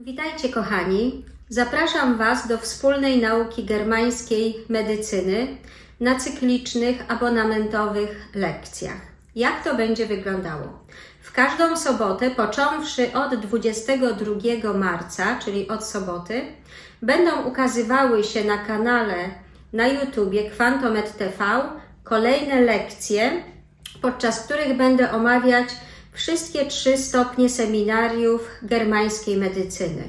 Witajcie kochani. Zapraszam Was do wspólnej nauki germańskiej medycyny na cyklicznych abonamentowych lekcjach. Jak to będzie wyglądało? W każdą sobotę, począwszy od 22 marca, czyli od soboty, będą ukazywały się na kanale na YouTubie Quantomet TV kolejne lekcje, podczas których będę omawiać wszystkie trzy stopnie seminariów germańskiej medycyny.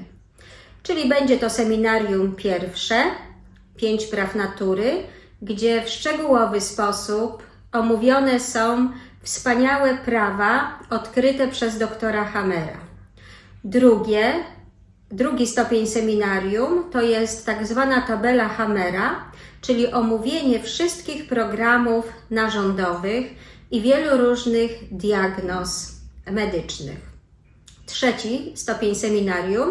Czyli będzie to seminarium pierwsze, pięć praw natury, gdzie w szczegółowy sposób omówione są wspaniałe prawa odkryte przez doktora Hamera. Drugie, drugi stopień seminarium to jest tak zwana tabela Hamera, czyli omówienie wszystkich programów narządowych i wielu różnych diagnoz medycznych. Trzeci stopień seminarium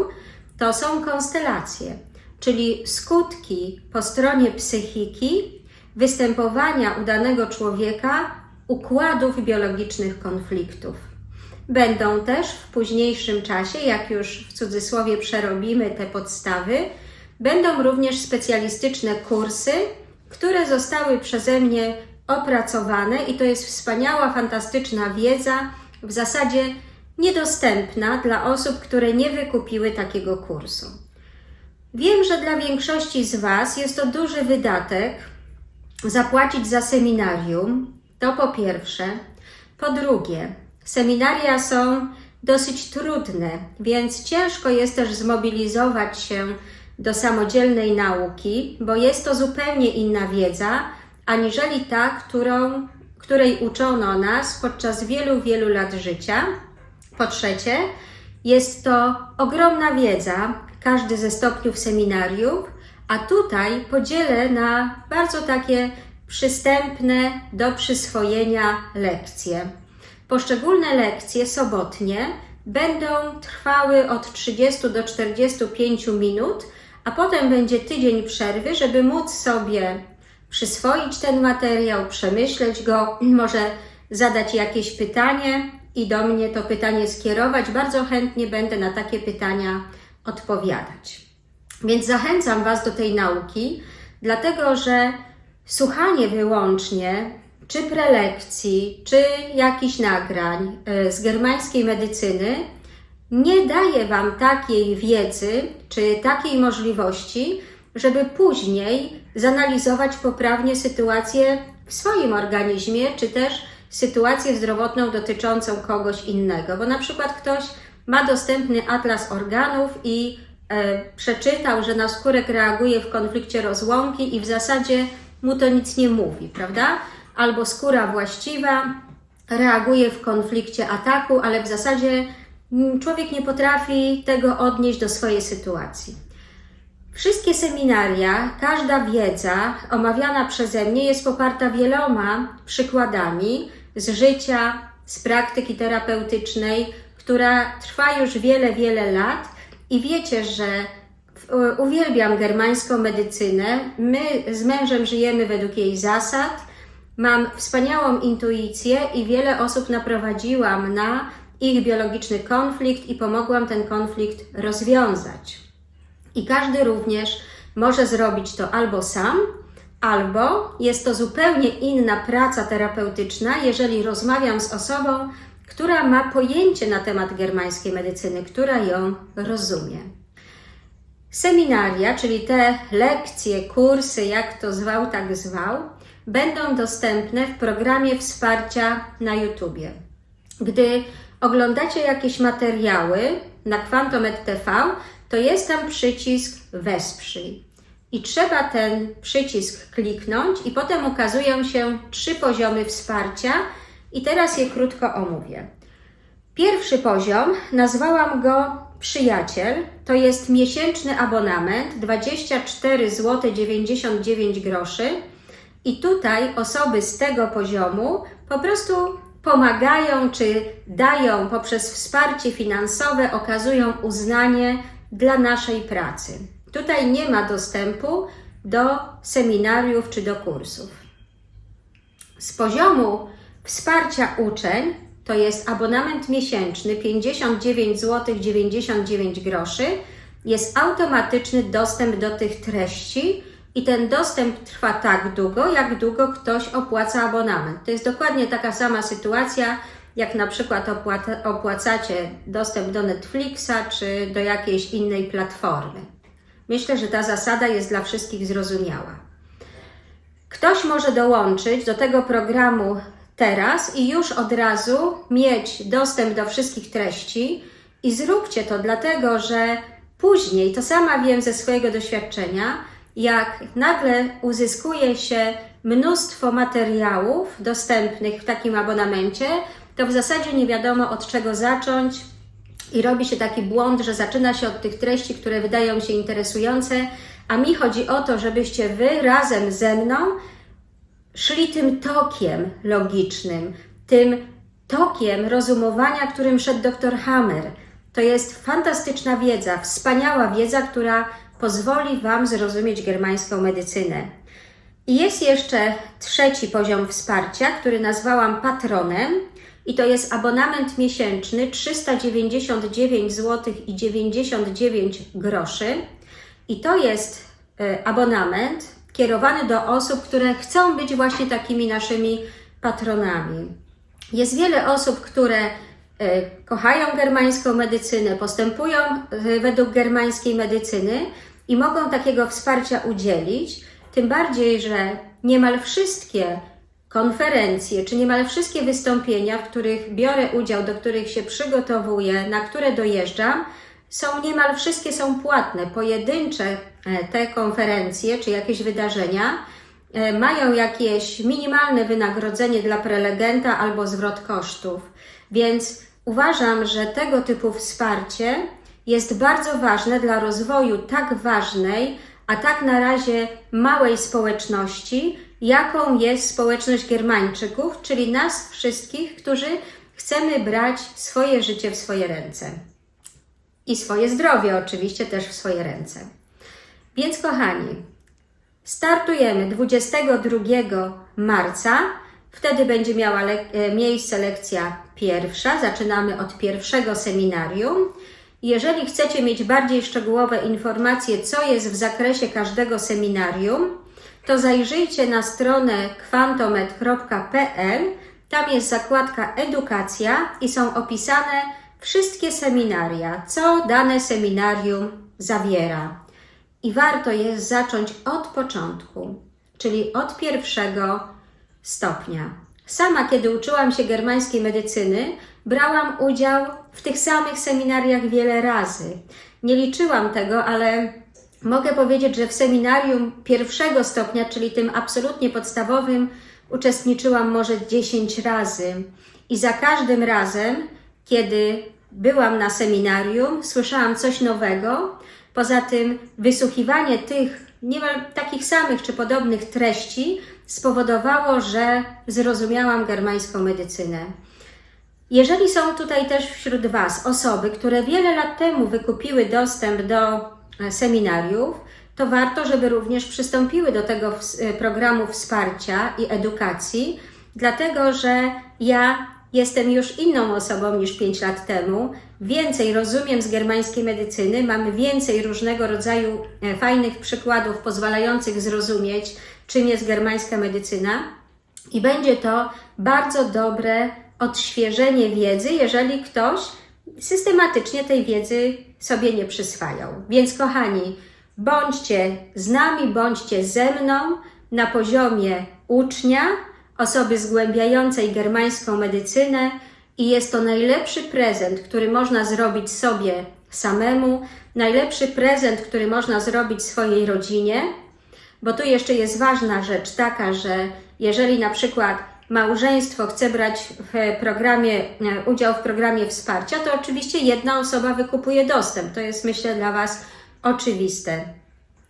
to są konstelacje, czyli skutki po stronie psychiki występowania u danego człowieka układów biologicznych konfliktów. Będą też w późniejszym czasie, jak już w cudzysłowie przerobimy te podstawy, będą również specjalistyczne kursy, które zostały przeze mnie opracowane i to jest wspaniała, fantastyczna wiedza, w zasadzie niedostępna dla osób, które nie wykupiły takiego kursu. Wiem, że dla większości z Was jest to duży wydatek zapłacić za seminarium. To po pierwsze. Po drugie, seminaria są dosyć trudne, więc ciężko jest też zmobilizować się do samodzielnej nauki, bo jest to zupełnie inna wiedza, aniżeli ta, którą, której uczono nas podczas wielu, wielu lat życia. Po trzecie, jest to ogromna wiedza, każdy ze stopniów seminariów, a tutaj podzielę na bardzo takie przystępne do przyswojenia lekcje. Poszczególne lekcje sobotnie będą trwały od 30 do 45 minut, a potem będzie tydzień przerwy, żeby móc sobie przyswoić ten materiał, przemyśleć go, może zadać jakieś pytanie i do mnie to pytanie skierować. Bardzo chętnie będę na takie pytania odpowiadać. Więc zachęcam Was do tej nauki, dlatego że słuchanie wyłącznie czy prelekcji, czy jakichś nagrań y, z germańskiej medycyny nie daje Wam takiej wiedzy czy takiej możliwości, żeby później zanalizować poprawnie sytuację w swoim organizmie, czy też sytuację zdrowotną dotyczącą kogoś innego. Bo na przykład ktoś ma dostępny atlas organów i e, przeczytał, że na skórek reaguje w konflikcie rozłąki i w zasadzie mu to nic nie mówi, prawda? Albo skóra właściwa reaguje w konflikcie ataku, ale w zasadzie mm, człowiek nie potrafi tego odnieść do swojej sytuacji. Wszystkie seminaria, każda wiedza omawiana przeze mnie jest poparta wieloma przykładami z życia, z praktyki terapeutycznej, która trwa już wiele, wiele lat i wiecie, że uwielbiam germańską medycynę. My z mężem żyjemy według jej zasad. Mam wspaniałą intuicję i wiele osób naprowadziłam na ich biologiczny konflikt i pomogłam ten konflikt rozwiązać. I każdy również może zrobić to albo sam, albo jest to zupełnie inna praca terapeutyczna, jeżeli rozmawiam z osobą, która ma pojęcie na temat germańskiej medycyny, która ją rozumie. Seminaria, czyli te lekcje, kursy, jak to zwał, tak zwał, będą dostępne w programie wsparcia na YouTubie. Gdy oglądacie jakieś materiały na Quantomet TV, to jest tam przycisk Wesprzyj. I trzeba ten przycisk kliknąć, i potem ukazują się trzy poziomy wsparcia, i teraz je krótko omówię. Pierwszy poziom nazwałam go Przyjaciel. To jest miesięczny abonament 24 zł 99 groszy. I tutaj osoby z tego poziomu po prostu pomagają czy dają poprzez wsparcie finansowe, okazują uznanie dla naszej pracy. Tutaj nie ma dostępu do seminariów czy do kursów. Z poziomu wsparcia uczeń to jest abonament miesięczny 59 zł 99 groszy. Jest automatyczny dostęp do tych treści i ten dostęp trwa tak długo, jak długo ktoś opłaca abonament. To jest dokładnie taka sama sytuacja, jak na przykład opłacacie dostęp do Netflixa czy do jakiejś innej platformy. Myślę, że ta zasada jest dla wszystkich zrozumiała. Ktoś może dołączyć do tego programu teraz i już od razu mieć dostęp do wszystkich treści i zróbcie to dlatego, że później, to sama wiem ze swojego doświadczenia, jak nagle uzyskuje się mnóstwo materiałów dostępnych w takim abonamencie, to w zasadzie nie wiadomo od czego zacząć i robi się taki błąd, że zaczyna się od tych treści, które wydają się interesujące, a mi chodzi o to, żebyście wy razem ze mną szli tym tokiem logicznym, tym tokiem rozumowania, którym szedł dr Hammer. To jest fantastyczna wiedza, wspaniała wiedza, która pozwoli Wam zrozumieć germańską medycynę. I jest jeszcze trzeci poziom wsparcia, który nazwałam patronem, i to jest abonament miesięczny 399 zł i 99 groszy. I to jest y, abonament kierowany do osób, które chcą być właśnie takimi naszymi patronami. Jest wiele osób, które y, kochają germańską medycynę, postępują y, według germańskiej medycyny i mogą takiego wsparcia udzielić. Tym bardziej, że niemal wszystkie konferencje, czy niemal wszystkie wystąpienia, w których biorę udział, do których się przygotowuję, na które dojeżdżam, są niemal wszystkie są płatne. Pojedyncze e, te konferencje czy jakieś wydarzenia e, mają jakieś minimalne wynagrodzenie dla prelegenta albo zwrot kosztów. Więc uważam, że tego typu wsparcie jest bardzo ważne dla rozwoju tak ważnej, a tak na razie małej społeczności, jaką jest społeczność Germańczyków, czyli nas wszystkich, którzy chcemy brać swoje życie w swoje ręce. I swoje zdrowie oczywiście też w swoje ręce. Więc kochani, startujemy 22 marca. Wtedy będzie miała le e, miejsce lekcja pierwsza. Zaczynamy od pierwszego seminarium. Jeżeli chcecie mieć bardziej szczegółowe informacje, co jest w zakresie każdego seminarium, to zajrzyjcie na stronę kwantomet.pl. Tam jest zakładka edukacja i są opisane wszystkie seminaria, co dane seminarium zawiera. I warto jest zacząć od początku, czyli od pierwszego stopnia. Sama, kiedy uczyłam się germańskiej medycyny, brałam udział w tych samych seminariach wiele razy. Nie liczyłam tego, ale mogę powiedzieć, że w seminarium pierwszego stopnia, czyli tym absolutnie podstawowym, uczestniczyłam może 10 razy. I za każdym razem, kiedy byłam na seminarium, słyszałam coś nowego. Poza tym, wysłuchiwanie tych niemal takich samych czy podobnych treści spowodowało, że zrozumiałam germańską medycynę. Jeżeli są tutaj też wśród Was osoby, które wiele lat temu wykupiły dostęp do seminariów, to warto, żeby również przystąpiły do tego e, programu wsparcia i edukacji, dlatego że ja jestem już inną osobą niż 5 lat temu, więcej rozumiem z germańskiej medycyny, mamy więcej różnego rodzaju e, fajnych przykładów pozwalających zrozumieć, czym jest germańska medycyna. I będzie to bardzo dobre odświeżenie wiedzy, jeżeli ktoś systematycznie tej wiedzy sobie nie przyswajał. Więc kochani, bądźcie z nami, bądźcie ze mną na poziomie ucznia, osoby zgłębiającej germańską medycynę i jest to najlepszy prezent, który można zrobić sobie samemu, najlepszy prezent, który można zrobić swojej rodzinie, bo tu jeszcze jest ważna rzecz taka, że jeżeli na przykład małżeństwo chce brać w programie, e, udział w programie wsparcia, to oczywiście jedna osoba wykupuje dostęp. To jest myślę dla Was oczywiste.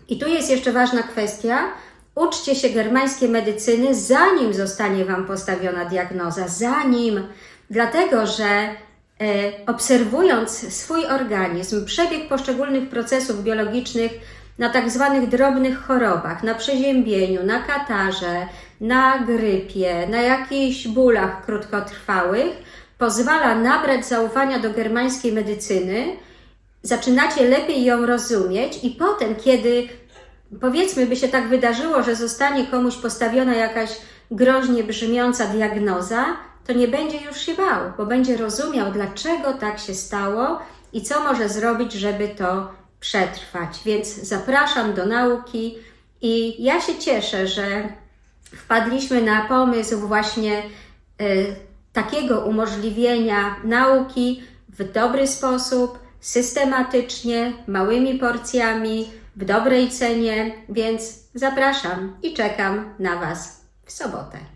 I tu jest jeszcze ważna kwestia, Uczcie się germańskiej medycyny, zanim zostanie Wam postawiona diagnoza, zanim, dlatego że e, obserwując swój organizm, przebieg poszczególnych procesów biologicznych na tak zwanych drobnych chorobach, na przeziębieniu, na katarze, na grypie, na jakichś bólach krótkotrwałych, pozwala nabrać zaufania do germańskiej medycyny, zaczynacie lepiej ją rozumieć, i potem, kiedy powiedzmy by się tak wydarzyło, że zostanie komuś postawiona jakaś groźnie brzmiąca diagnoza, to nie będzie już się bał, bo będzie rozumiał, dlaczego tak się stało i co może zrobić, żeby to przetrwać. Więc zapraszam do nauki i ja się cieszę, że wpadliśmy na pomysł właśnie y, takiego umożliwienia nauki w dobry sposób, systematycznie, małymi porcjami, w dobrej cenie, więc zapraszam i czekam na Was w sobotę.